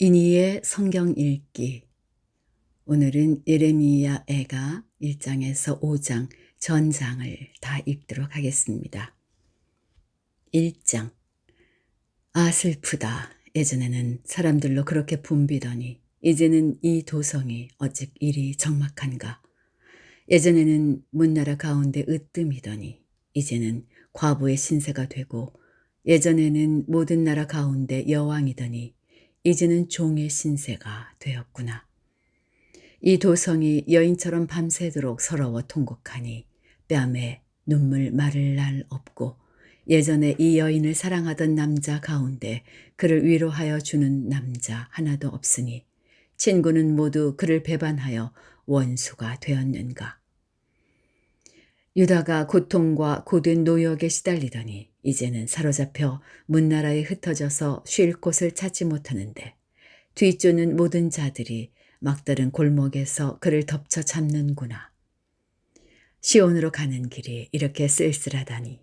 이니의 성경 읽기 오늘은 예레미야 애가 1장에서 5장 전장을 다 읽도록 하겠습니다. 1장 아 슬프다. 예전에는 사람들로 그렇게 붐비더니 이제는 이 도성이 어찌 이리 적막한가. 예전에는 문나라 가운데 으뜸이더니 이제는 과부의 신세가 되고 예전에는 모든 나라 가운데 여왕이더니 이제는 종의 신세가 되었구나. 이 도성이 여인처럼 밤새도록 서러워 통곡하니 뺨에 눈물 마를 날 없고 예전에 이 여인을 사랑하던 남자 가운데 그를 위로하여 주는 남자 하나도 없으니 친구는 모두 그를 배반하여 원수가 되었는가. 유다가 고통과 고된 노역에 시달리더니 이제는 사로잡혀 문나라에 흩어져서 쉴 곳을 찾지 못하는데 뒤쫓는 모든 자들이 막다른 골목에서 그를 덮쳐 잡는구나. 시온으로 가는 길이 이렇게 쓸쓸하다니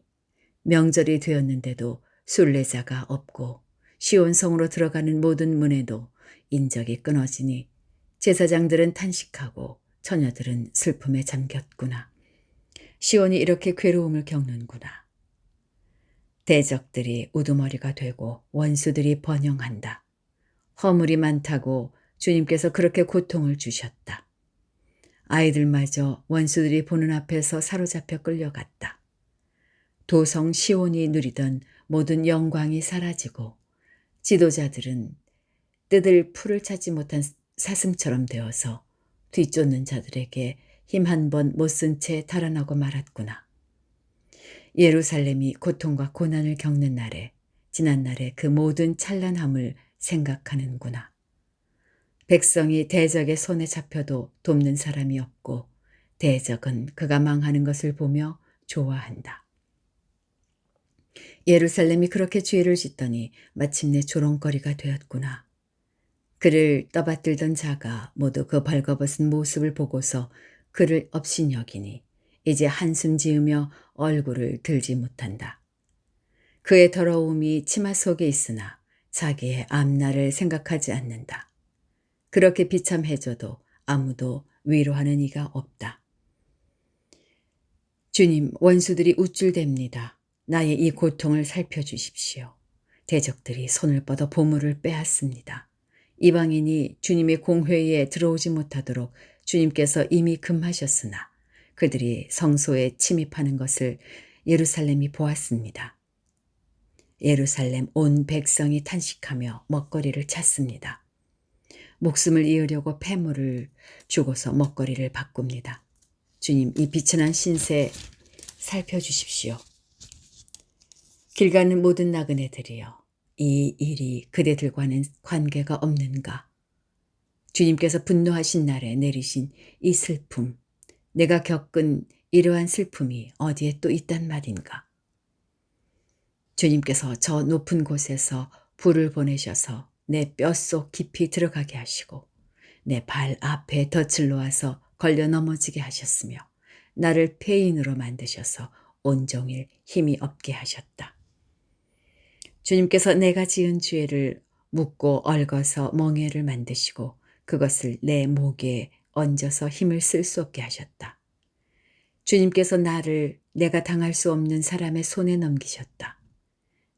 명절이 되었는데도 순례자가 없고 시온성으로 들어가는 모든 문에도 인적이 끊어지니 제사장들은 탄식하고 처녀들은 슬픔에 잠겼구나. 시온이 이렇게 괴로움을 겪는구나. 대적들이 우두머리가 되고 원수들이 번영한다. 허물이 많다고 주님께서 그렇게 고통을 주셨다. 아이들마저 원수들이 보는 앞에서 사로잡혀 끌려갔다. 도성 시온이 누리던 모든 영광이 사라지고 지도자들은 뜯을 풀을 찾지 못한 사슴처럼 되어서 뒤쫓는 자들에게 힘 한 번 못 쓴 채 달아나고 말았구나. 예루살렘이 고통과 고난을 겪는 날에 지난날의 그 모든 찬란함을 생각하는구나. 백성이 대적의 손에 잡혀도 돕는 사람이 없고 대적은 그가 망하는 것을 보며 좋아한다. 예루살렘이 그렇게 죄를 짓더니 마침내 조롱거리가 되었구나. 그를 떠받들던 자가 모두 그 벌거벗은 모습을 보고서 그를 업신여기니 이제 한숨 지으며 얼굴을 들지 못한다. 그의 더러움이 치마 속에 있으나 자기의 앞날을 생각하지 않는다. 그렇게 비참해져도 아무도 위로하는 이가 없다. 주님, 원수들이 우쭐댑니다. 나의 이 고통을 살펴주십시오. 대적들이 손을 뻗어 보물을 빼앗습니다. 이방인이 주님의 공회에 들어오지 못하도록 주님께서 이미 금하셨으나 그들이 성소에 침입하는 것을 예루살렘이 보았습니다. 예루살렘 온 백성이 탄식하며 먹거리를 찾습니다. 목숨을 이으려고 폐물을 주고서 먹거리를 바꿉니다. 주님, 이 비천한 신세 살펴주십시오. 길 가는 모든 나그네들이여, 이 일이 그대들과는 관계가 없는가? 주님께서 분노하신 날에 내리신 이 슬픔, 내가 겪은 이러한 슬픔이 어디에 또 있단 말인가? 주님께서 저 높은 곳에서 불을 보내셔서 내 뼛속 깊이 들어가게 하시고 내 발 앞에 덫을 놓아서 걸려 넘어지게 하셨으며 나를 폐인으로 만드셔서 온종일 힘이 없게 하셨다. 주님께서 내가 지은 죄를 묻고 얽어서 멍해를 만드시고 그것을 내 목에 얹어서 힘을 쓸 수 없게 하셨다. 주님께서 나를 내가 당할 수 없는 사람의 손에 넘기셨다.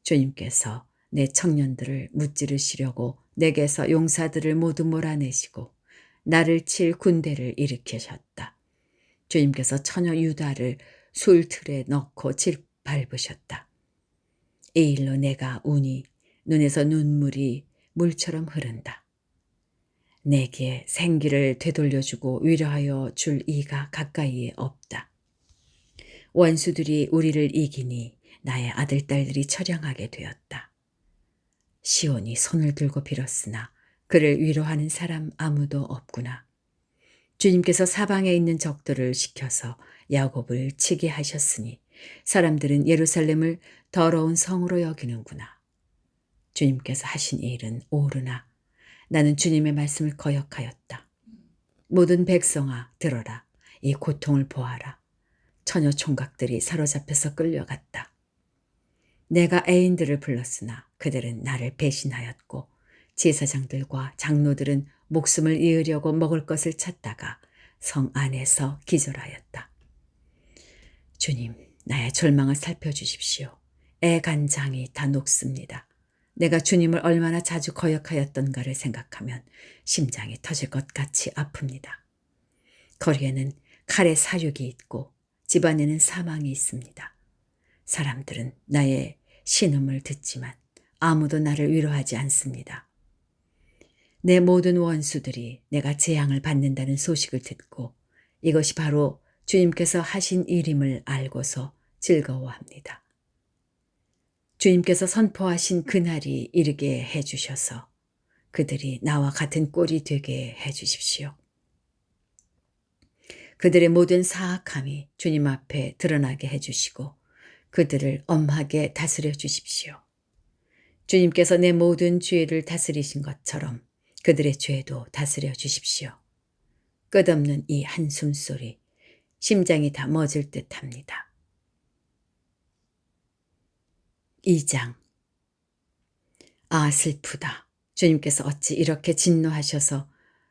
주님께서 내 청년들을 무찌르시려고 내게서 용사들을 모두 몰아내시고 나를 칠 군대를 일으키셨다. 주님께서 처녀 유다를 술틀에 넣고 짓밟으셨다. 이 일로 내가 우니 눈에서 눈물이 물처럼 흐른다. 내게 생기를 되돌려주고 위로하여 줄 이가 가까이에 없다. 원수들이 우리를 이기니 나의 아들, 딸들이 처량하게 되었다. 시온이 손을 들고 빌었으나 그를 위로하는 사람 아무도 없구나. 주님께서 사방에 있는 적들을 시켜서 야곱을 치게 하셨으니 사람들은 예루살렘을 더러운 성으로 여기는구나. 주님께서 하신 일은 옳으나 나는 주님의 말씀을 거역하였다. 모든 백성아 들어라. 이 고통을 보아라. 처녀 총각들이 사로잡혀서 끌려갔다. 내가 애인들을 불렀으나 그들은 나를 배신하였고 제사장들과 장로들은 목숨을 이으려고 먹을 것을 찾다가 성 안에서 기절하였다. 주님, 나의 절망을 살펴주십시오. 애간장이 다 녹습니다. 내가 주님을 얼마나 자주 거역하였던가를 생각하면 심장이 터질 것 같이 아픕니다. 거리에는 칼의 사륙이 있고 집안에는 사망이 있습니다. 사람들은 나의 신음을 듣지만 아무도 나를 위로하지 않습니다. 내 모든 원수들이 내가 재앙을 받는다는 소식을 듣고 이것이 바로 주님께서 하신 일임을 알고서 즐거워합니다. 주님께서 선포하신 그날이 이르게 해주셔서 그들이 나와 같은 꼴이 되게 해주십시오. 그들의 모든 사악함이 주님 앞에 드러나게 해주시고 그들을 엄하게 다스려 주십시오. 주님께서 내 모든 죄를 다스리신 것처럼 그들의 죄도 다스려 주십시오. 끝없는 이 한숨 소리, 심장이 다 멎을 듯 합니다. 2장 아 슬프다. 주님께서 어찌 이렇게 진노하셔서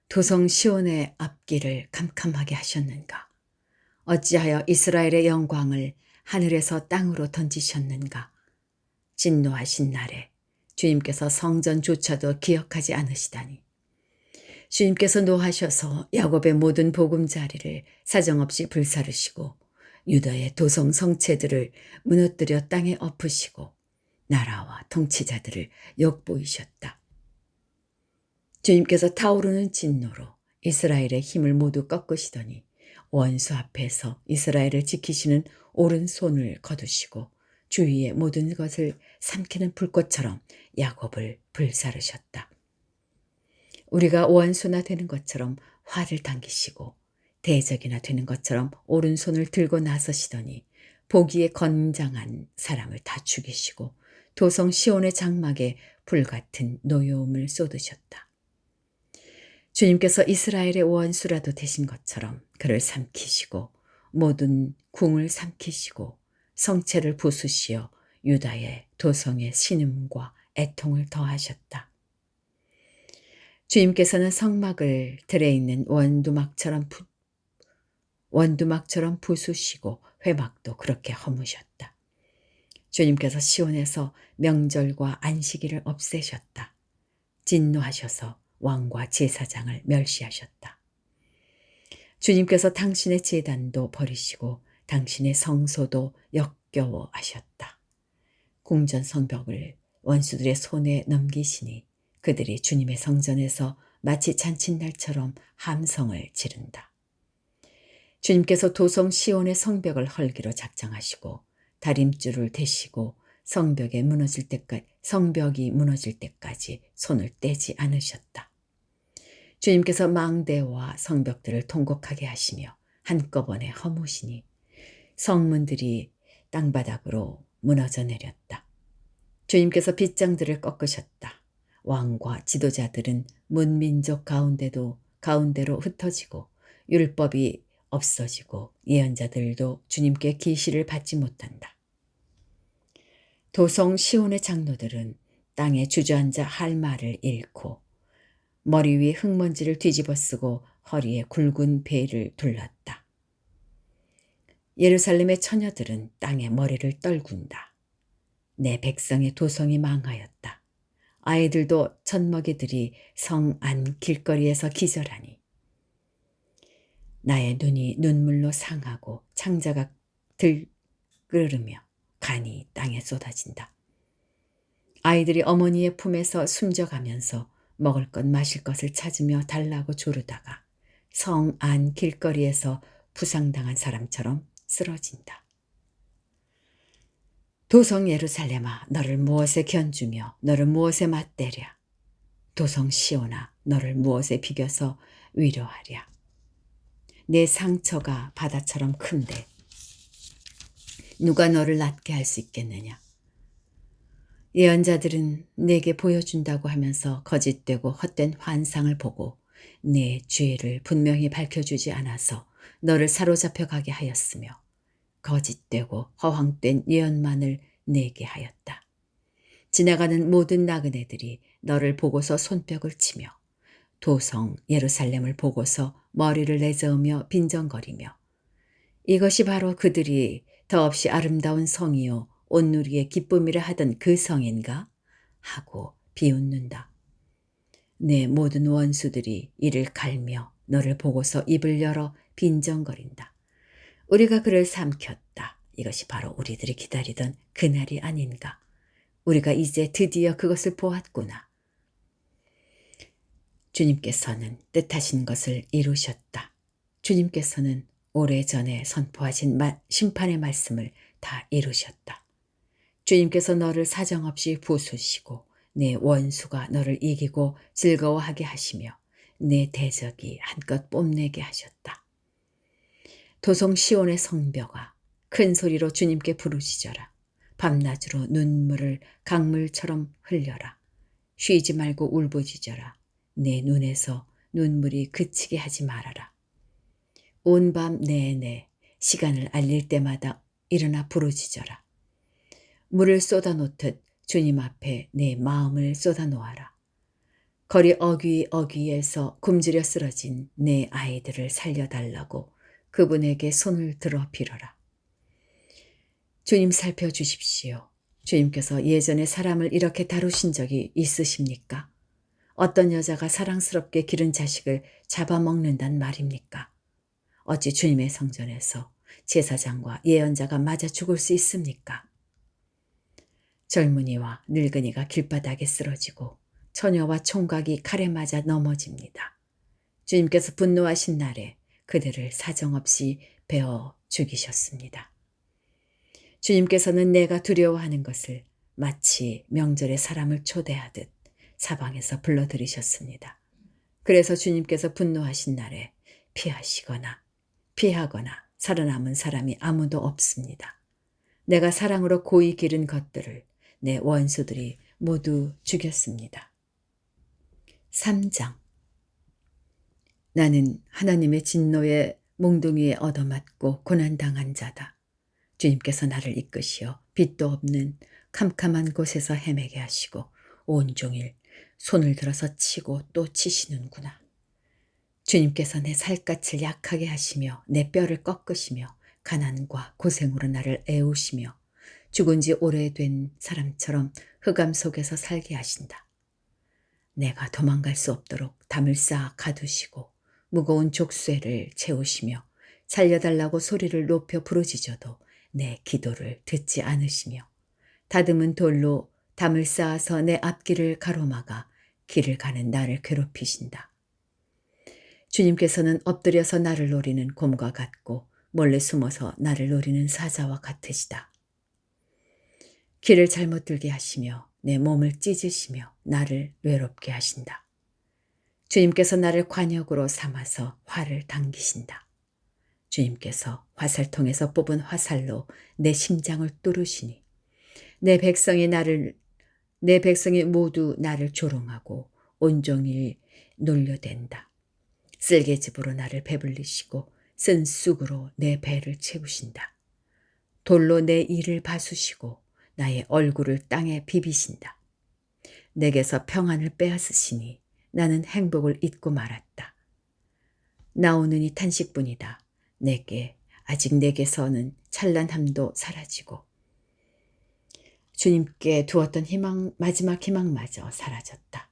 도성 시온의 앞길을 캄캄하게 하셨는가? 어찌하여 이스라엘의 영광을 하늘에서 땅으로 던지셨는가? 진노하신 날에 주님께서 성전조차도 기억하지 않으시다니. 주님께서 노하셔서 야곱의 모든 보금자리를 사정없이 불사르시고 유다의 도성 성체들을 무너뜨려 땅에 엎으시고 나라와 통치자들을 역보이셨다. 주님께서 타오르는 진노로 이스라엘의 힘을 모두 꺾으시더니 원수 앞에서 이스라엘을 지키시는 오른손을 거두시고 주위의 모든 것을 삼키는 불꽃처럼 야곱을 불사르셨다. 우리가 원수나 되는 것처럼 화를 당기시고 대적이나 되는 것처럼 오른손을 들고 나서시더니 보기에 건장한 사람을 다 죽이시고 도성 시온의 장막에 불같은 노여움을 쏟으셨다. 주님께서 이스라엘의 원수라도 되신 것처럼 그를 삼키시고 모든 궁을 삼키시고 성체를 부수시어 유다의 도성의 신음과 애통을 더하셨다. 주님께서는 성막을 들에 있는 원두막처럼 부, 원두막처럼 부수시고 회막도 그렇게 허무셨다. 주님께서 시온에서 명절과 안식일을 없애셨다. 진노하셔서 왕과 제사장을 멸시하셨다. 주님께서 당신의 재단도 버리시고 당신의 성소도 역겨워하셨다. 궁전 성벽을 원수들의 손에 넘기시니 그들이 주님의 성전에서 마치 잔칫날처럼 함성을 지른다. 주님께서 도성 시온의 성벽을 헐기로 작정하시고 다림줄을 대시고 성벽에 무너질 때까지 성벽이 무너질 때까지 손을 떼지 않으셨다. 주님께서 망대와 성벽들을 통곡하게 하시며 한꺼번에 허무시니 성문들이 땅바닥으로 무너져 내렸다. 주님께서 빗장들을 꺾으셨다. 왕과 지도자들은 문민족 가운데도 가운데로 흩어지고 율법이 없어지고 예언자들도 주님께 계시를 받지 못한다. 도성 시온의 장로들은 땅에 주저앉아 할 말을 잃고 머리 위에 흙먼지를 뒤집어 쓰고 허리에 굵은 베일을 둘렀다. 예루살렘의 처녀들은 땅에 머리를 떨군다. 내 백성의 도성이 망하였다. 아이들도 젖먹이들이 성 안 길거리에서 기절하니 나의 눈이 눈물로 상하고 창자가 들끓으며 간이 땅에 쏟아진다. 아이들이 어머니의 품에서 숨져가면서 먹을 것 마실 것을 찾으며 달라고 조르다가 성 안 길거리에서 부상당한 사람처럼 쓰러진다. 도성 예루살렘아 너를 무엇에 견주며 너를 무엇에 맞대랴 도성 시오나 너를 무엇에 비겨서 위로하랴 내 상처가 바다처럼 큰데 누가 너를 낫게 할 수 있겠느냐 예언자들은 내게 보여준다고 하면서 거짓되고 헛된 환상을 보고 내 죄를 분명히 밝혀주지 않아서 너를 사로잡혀 가게 하였으며 거짓되고 허황된 예언만을 내게 하였다. 지나가는 모든 나그네들이 너를 보고서 손뼉을 치며 도성 예루살렘을 보고서 머리를 내저으며 빈정거리며 이것이 바로 그들이 더없이 아름다운 성이요 온누리의 기쁨이라 하던 그 성인가 하고 비웃는다. 내 모든 원수들이 이를 갈며 너를 보고서 입을 열어 빈정거린다. 우리가 그를 삼켰다. 이것이 바로 우리들이 기다리던 그날이 아닌가. 우리가 이제 드디어 그것을 보았구나. 주님께서는 뜻하신 것을 이루셨다. 주님께서는 오래전에 선포하신 마, 심판의 말씀을 다 이루셨다. 주님께서 너를 사정없이 부수시고 내 원수가 너를 이기고 즐거워하게 하시며 내 대적이 한껏 뽐내게 하셨다. 도성 시온의 성벽아 큰 소리로 주님께 부르짖어라. 밤낮으로 눈물을 강물처럼 흘려라. 쉬지 말고 울부짖어라. 내 눈에서 눈물이 그치게 하지 말아라. 온 밤 내내 시간을 알릴 때마다 일어나 부르짖어라. 물을 쏟아놓듯 주님 앞에 내 마음을 쏟아놓아라. 거리 어귀 어귀에서 굶주려 쓰러진 내 아이들을 살려달라고 그분에게 손을 들어 빌어라. 주님 살펴주십시오. 주님께서 예전에 사람을 이렇게 다루신 적이 있으십니까? 어떤 여자가 사랑스럽게 기른 자식을 잡아먹는단 말입니까? 어찌 주님의 성전에서 제사장과 예언자가 맞아 죽을 수 있습니까? 젊은이와 늙은이가 길바닥에 쓰러지고 처녀와 총각이 칼에 맞아 넘어집니다. 주님께서 분노하신 날에 그들을 사정없이 베어 죽이셨습니다. 주님께서는 내가 두려워하는 것을 마치 명절에 사람을 초대하듯 사방에서 불러들이셨습니다. 그래서 주님께서 분노하신 날에 피하시거나 피하거나 살아남은 사람이 아무도 없습니다. 내가 사랑으로 고이 기른 것들을 내 원수들이 모두 죽였습니다. 3장 나는 하나님의 진노에 몽둥이에 얻어맞고 고난당한 자다. 주님께서 나를 이끄시어 빛도 없는 캄캄한 곳에서 헤매게 하시고 온종일 손을 들어서 치고 또 치시는구나. 주님께서 내 살갗을 약하게 하시며 내 뼈를 꺾으시며 가난과 고생으로 나를 애우시며 죽은 지 오래된 사람처럼 흑암 속에서 살게 하신다. 내가 도망갈 수 없도록 담을 쌓아 가두시고 무거운 족쇄를 채우시며 살려달라고 소리를 높여 부르짖어도 내 기도를 듣지 않으시며 다듬은 돌로 담을 쌓아서 내 앞길을 가로막아 길을 가는 나를 괴롭히신다. 주님께서는 엎드려서 나를 노리는 곰과 같고 몰래 숨어서 나를 노리는 사자와 같으시다. 길을 잘못 들게 하시며 내 몸을 찢으시며 나를 외롭게 하신다. 주님께서 나를 관역으로 삼아서 활을 당기신다. 주님께서 화살통에서 뽑은 화살로 내 심장을 뚫으시니 내 백성이 나를 내 백성이 모두 나를 조롱하고 온종일 놀려댄다. 쓸개집으로 나를 배불리시고 쓴 쑥으로 내 배를 채우신다. 돌로 내 이를 바수시고 나의 얼굴을 땅에 비비신다. 내게서 평안을 빼앗으시니 나는 행복을 잊고 말았다. 나오는 이 탄식뿐이다. 내게 아직 내게서는 찬란함도 사라지고 주님께 두었던 희망 마지막 희망마저 사라졌다.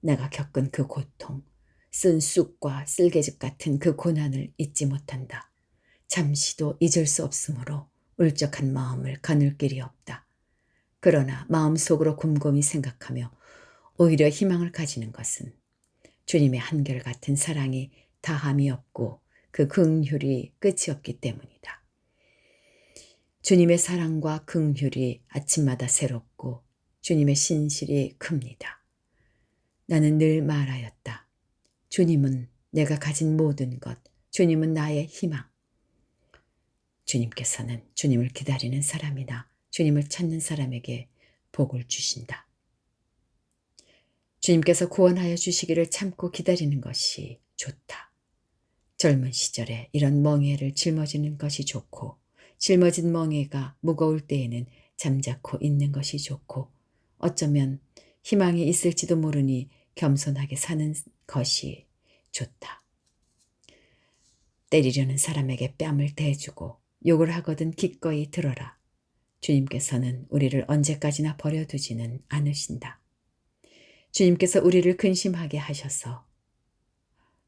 내가 겪은 그 고통, 쓴 쑥과 쓸개즙 같은 그 고난을 잊지 못한다. 잠시도 잊을 수 없으므로 울적한 마음을 가눌 길이 없다. 그러나 마음속으로 곰곰이 생각하며 오히려 희망을 가지는 것은 주님의 한결같은 사랑이 다함이 없고 그 긍휼이 끝이 없기 때문이다. 주님의 사랑과 긍휼이 아침마다 새롭고 주님의 신실이 큽니다. 나는 늘 말하였다. 주님은 내가 가진 모든 것, 주님은 나의 희망. 주님께서는 주님을 기다리는 사람이나 주님을 찾는 사람에게 복을 주신다. 주님께서 구원하여 주시기를 참고 기다리는 것이 좋다. 젊은 시절에 이런 멍해를 짊어지는 것이 좋고, 짊어진 멍해가 무거울 때에는 잠자코 있는 것이 좋고, 어쩌면 희망이 있을지도 모르니 겸손하게 사는 것이 좋다. 때리려는 사람에게 뺨을 대주고 욕을 하거든 기꺼이 들어라. 주님께서는 우리를 언제까지나 버려두지는 않으신다. 주님께서 우리를 근심하게 하셔서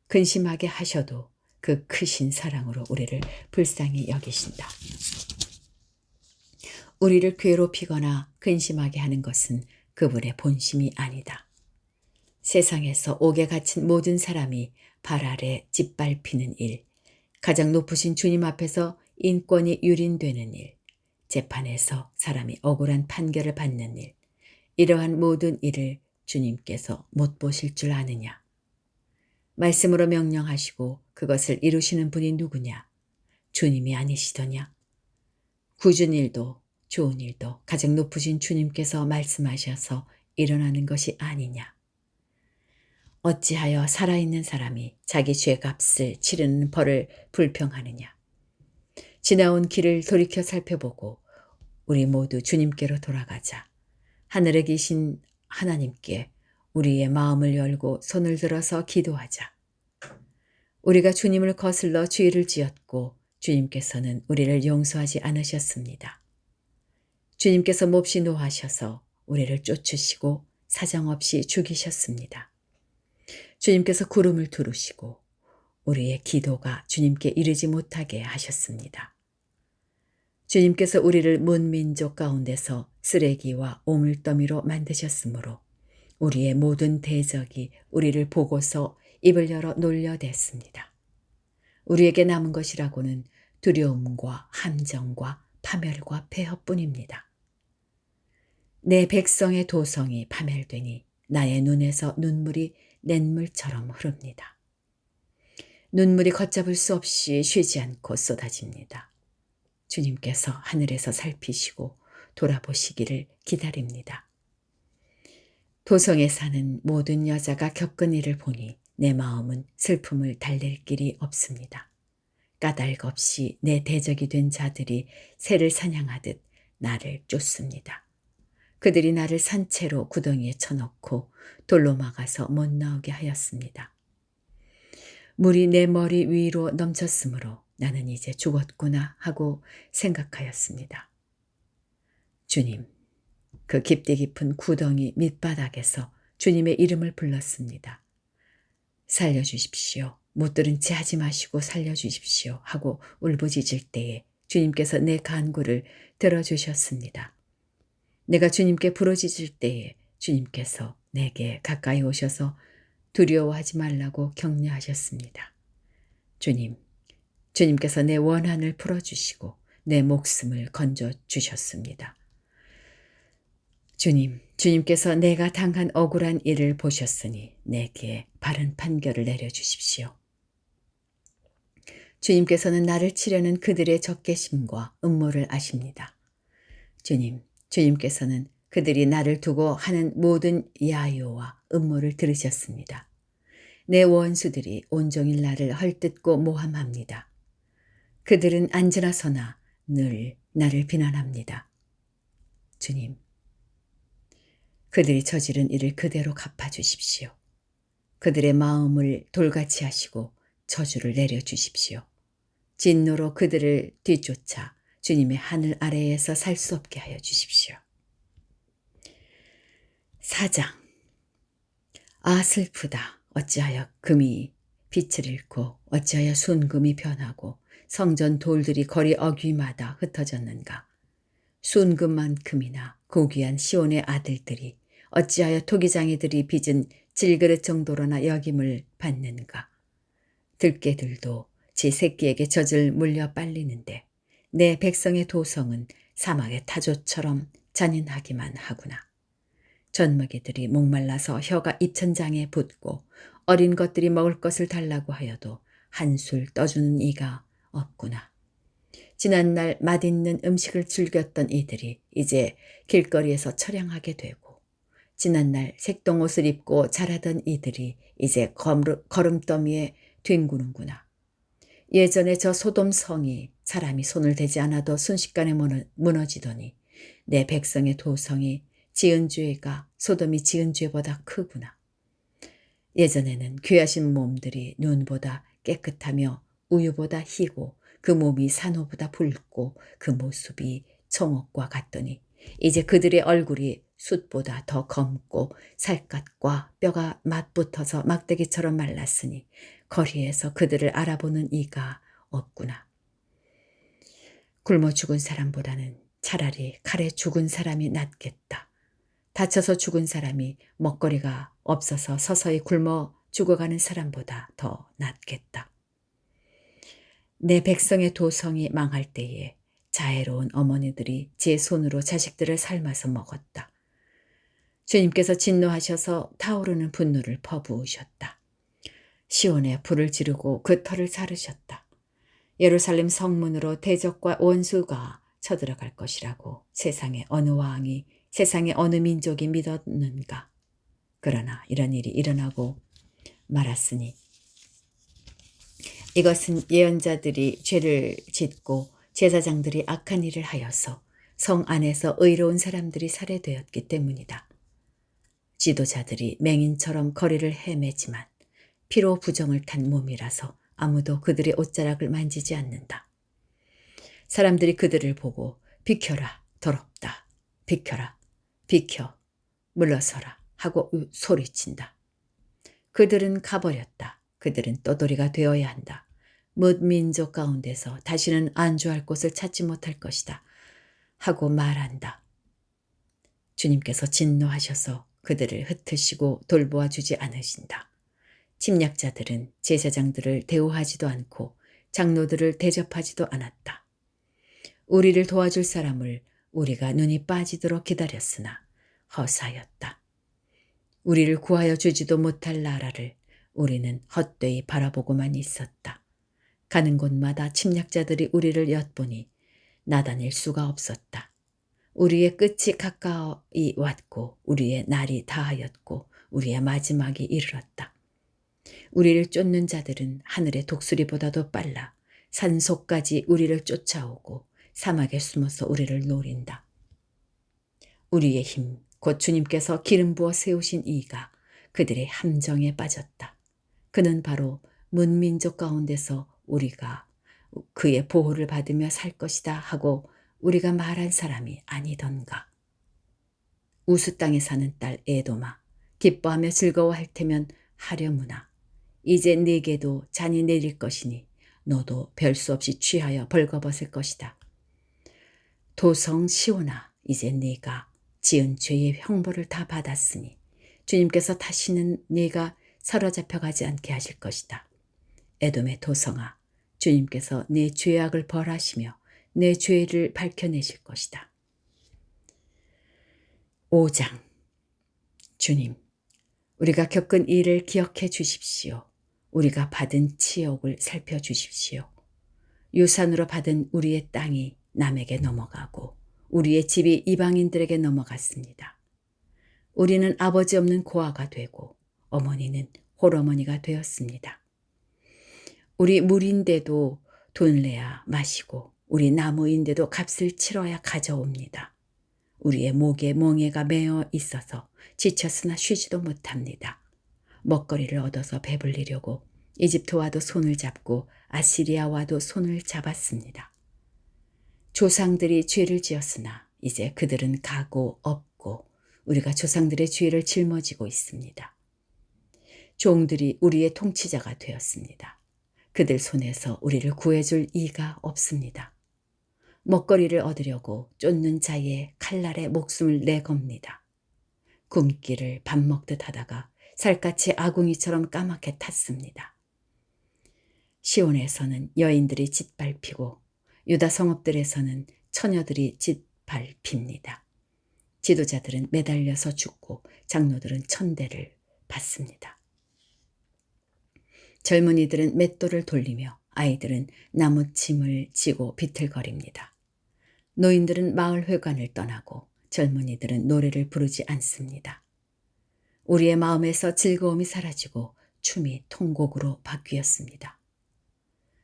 근심하게 하셔도 그 크신 사랑으로 우리를 불쌍히 여기신다. 우리를 괴롭히거나 근심하게 하는 것은 그분의 본심이 아니다. 세상에서 옥에 갇힌 모든 사람이 발 아래 짓밟히는 일, 가장 높으신 주님 앞에서 인권이 유린되는 일, 재판에서 사람이 억울한 판결을 받는 일, 이러한 모든 일을 주님께서 못 보실 줄 아느냐? 말씀으로 명령하시고 그것을 이루시는 분이 누구냐? 주님이 아니시더냐? 굳은 일도 좋은 일도 가장 높으신 주님께서 말씀하셔서 일어나는 것이 아니냐? 어찌하여 살아있는 사람이 자기 죄 값을 치르는 벌을 불평하느냐? 지나온 길을 돌이켜 살펴보고 우리 모두 주님께로 돌아가자. 하늘에 계신 하나님께 우리의 마음을 열고 손을 들어서 기도하자. 우리가 주님을 거슬러 죄를 지었고 주님께서는 우리를 용서하지 않으셨습니다. 주님께서 몹시 노하셔서 우리를 쫓으시고 사정없이 죽이셨습니다. 주님께서 구름을 두르시고 우리의 기도가 주님께 이르지 못하게 하셨습니다. 주님께서 우리를 문민족 가운데서 쓰레기와 오물더미로 만드셨으므로 우리의 모든 대적이 우리를 보고서 입을 열어 놀려댔습니다. 우리에게 남은 것이라고는 두려움과 함정과 파멸과 폐허뿐입니다. 내 백성의 도성이 파멸되니 나의 눈에서 눈물이 냇물처럼 흐릅니다. 눈물이 걷잡을 수 없이 쉬지 않고 쏟아집니다. 주님께서 하늘에서 살피시고 돌아보시기를 기다립니다. 도성에 사는 모든 여자가 겪은 일을 보니 내 마음은 슬픔을 달랠 길이 없습니다. 까닭 없이 내 대적이 된 자들이 새를 사냥하듯 나를 쫓습니다. 그들이 나를 산채로 구덩이에 쳐넣고 돌로 막아서 못 나오게 하였습니다. 물이 내 머리 위로 넘쳤으므로 나는 이제 죽었구나 하고 생각하였습니다. 주님, 그 깊디 깊은 구덩이 밑바닥에서 주님의 이름을 불렀습니다. 살려주십시오. 못 들은 채 하지 마시고 살려주십시오. 하고 울부짖을 때에 주님께서 내 간구를 들어주셨습니다. 내가 주님께 부러짖을 때에 주님께서 내게 가까이 오셔서 두려워하지 말라고 격려하셨습니다. 주님, 주님께서 내 원한을 풀어주시고 내 목숨을 건져 주셨습니다. 주님, 주님께서 내가 당한 억울한 일을 보셨으니 내게 바른 판결을 내려주십시오. 주님께서는 나를 치려는 그들의 적개심과 음모를 아십니다. 주님, 주님께서는 그들이 나를 두고 하는 모든 야유와 음모를 들으셨습니다. 내 원수들이 온종일 나를 헐뜯고 모함합니다. 그들은 앉으나 서나 늘 나를 비난합니다. 주님, 그들이 저지른 일을 그대로 갚아주십시오. 그들의 마음을 돌같이 하시고 저주를 내려주십시오. 진노로 그들을 뒤쫓아 주님의 하늘 아래에서 살 수 없게 하여 주십시오. 사장 아 슬프다 어찌하여 금이 빛을 잃고 어찌하여 순금이 변하고 성전 돌들이 거리 어귀마다 흩어졌는가 순금만큼이나 고귀한 시온의 아들들이 어찌하여 토기장이들이 빚은 질그릇 정도로나 여김을 받는가. 들깨들도 제 새끼에게 젖을 물려 빨리는데 내 백성의 도성은 사막의 타조처럼 잔인하기만 하구나. 젖먹이들이 목말라서 혀가 입천장에 붙고 어린 것들이 먹을 것을 달라고 하여도 한술 떠주는 이가 없구나. 지난날 맛있는 음식을 즐겼던 이들이 이제 길거리에서 처량하게 되고 지난날 색동 옷을 입고 자라던 이들이 이제 걸음더미에 뒹구는구나. 예전에 저 소돔 성이 사람이 손을 대지 않아도 순식간에 무너 지더니 내 백성의 도성이 지은 죄가 소돔이 지은 죄보다 크구나. 예전에는 귀하신 몸들이 눈보다 깨끗하며 우유보다 희고 그 몸이 산호보다 붉고 그 모습이 청옥과 같더니 이제 그들의 얼굴이 숯보다 더 검고 살갗과 뼈가 맞붙어서 막대기처럼 말랐으니 거리에서 그들을 알아보는 이가 없구나. 굶어 죽은 사람보다는 차라리 칼에 죽은 사람이 낫겠다. 다쳐서 죽은 사람이 먹거리가 없어서 서서히 굶어 죽어가는 사람보다 더 낫겠다. 내 백성의 도성이 망할 때에 자애로운 어머니들이 제 손으로 자식들을 삶아서 먹었다. 주님께서 진노하셔서 타오르는 분노를 퍼부으셨다. 시온에 불을 지르고 그 털을 사르셨다. 예루살렘 성문으로 대적과 원수가 쳐들어갈 것이라고 세상의 어느 왕이 세상의 어느 민족이 믿었는가. 그러나 이런 일이 일어나고 말았으니 이것은 예언자들이 죄를 짓고 제사장들이 악한 일을 하여서 성 안에서 의로운 사람들이 살해되었기 때문이다. 지도자들이 맹인처럼 거리를 헤매지만 피로 부정을 탄 몸이라서 아무도 그들의 옷자락을 만지지 않는다. 사람들이 그들을 보고 비켜라 더럽다 비켜라 비켜 물러서라 하고 소리친다. 그들은 가버렸다. 그들은 떠돌이가 되어야 한다. 뭇 민족 가운데서 다시는 안주할 곳을 찾지 못할 것이다. 하고 말한다. 주님께서 진노하셔서 그들을 흩으시고 돌보아 주지 않으신다. 침략자들은 제사장들을 대우하지도 않고 장로들을 대접하지도 않았다. 우리를 도와줄 사람을 우리가 눈이 빠지도록 기다렸으나 허사였다. 우리를 구하여 주지도 못할 나라를 우리는 헛되이 바라보고만 있었다. 가는 곳마다 침략자들이 우리를 엿보니 나다닐 수가 없었다. 우리의 끝이 가까이 왔고 우리의 날이 다하였고 우리의 마지막이 이르렀다. 우리를 쫓는 자들은 하늘의 독수리보다도 빨라 산속까지 우리를 쫓아오고 사막에 숨어서 우리를 노린다. 우리의 힘, 곧 주님께서 기름 부어 세우신 이가 그들의 함정에 빠졌다. 그는 바로 문민족 가운데서 우리가 그의 보호를 받으며 살 것이다 하고 우리가 말한 사람이 아니던가. 우수 땅에 사는 딸 에도마, 기뻐하며 즐거워할 테면 하려무나. 이제 네게도 잔이 내릴 것이니 너도 별 수 없이 취하여 벌거벗을 것이다. 도성 시오나, 이제 네가 지은 죄의 형벌을 다 받았으니 주님께서 다시는 네가 사로잡혀가지 않게 하실 것이다. 에돔의 도성아, 주님께서 내 죄악을 벌하시며 내 죄를 밝혀내실 것이다. 5장 주님, 우리가 겪은 일을 기억해 주십시오. 우리가 받은 치욕을 살펴 주십시오. 유산으로 받은 우리의 땅이 남에게 넘어가고 우리의 집이 이방인들에게 넘어갔습니다. 우리는 아버지 없는 고아가 되고 어머니는 홀어머니가 되었습니다. 우리 물인데도 돈 내야 마시고 우리 나무인데도 값을 치러야 가져옵니다. 우리의 목에 멍에가 매어 있어서 지쳤으나 쉬지도 못합니다. 먹거리를 얻어서 배불리려고 이집트와도 손을 잡고 아시리아와도 손을 잡았습니다. 조상들이 죄를 지었으나 이제 그들은 가고 없고 우리가 조상들의 죄를 짊어지고 있습니다. 종들이 우리의 통치자가 되었습니다. 그들 손에서 우리를 구해줄 이가 없습니다. 먹거리를 얻으려고 쫓는 자의 칼날에 목숨을 내겁니다. 굶기를 밥 먹듯 하다가 살갗이 아궁이처럼 까맣게 탔습니다. 시온에서는 여인들이 짓밟히고 유다 성읍들에서는 처녀들이 짓밟힙니다. 지도자들은 매달려서 죽고 장로들은 천대를 받습니다. 젊은이들은 맷돌을 돌리며 아이들은 나무침을 지고 비틀거립니다. 노인들은 마을 회관을 떠나고 젊은이들은 노래를 부르지 않습니다. 우리의 마음에서 즐거움이 사라지고 춤이 통곡으로 바뀌었습니다.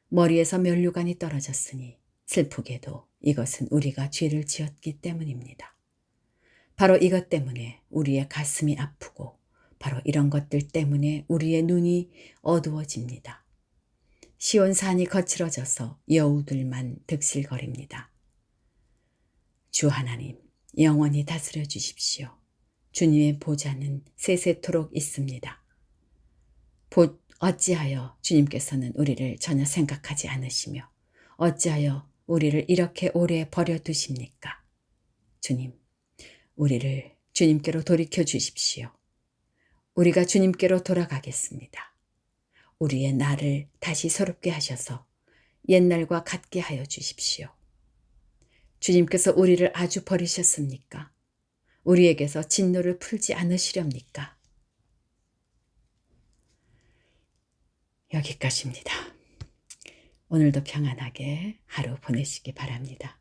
머리에서 면류관이 떨어졌으니 슬프게도 이것은 우리가 죄를 지었기 때문입니다. 바로 이것 때문에 우리의 가슴이 아프고 바로 이런 것들 때문에 우리의 눈이 어두워집니다. 시온산이 거칠어져서 여우들만 득실거립니다. 주 하나님, 영원히 다스려 주십시오. 주님의 보좌는 세세토록 있습니다. 보, 어찌하여 주님께서는 우리를 전혀 생각하지 않으시며 어찌하여 우리를 이렇게 오래 버려두십니까? 주님, 우리를 주님께로 돌이켜 주십시오. 우리가 주님께로 돌아가겠습니다. 우리의 나를 다시 새롭게 하셔서 옛날과 같게 하여 주십시오. 주님께서 우리를 아주 버리셨습니까? 우리에게서 진노를 풀지 않으시렵니까? 여기까지입니다. 오늘도 평안하게 하루 보내시기 바랍니다.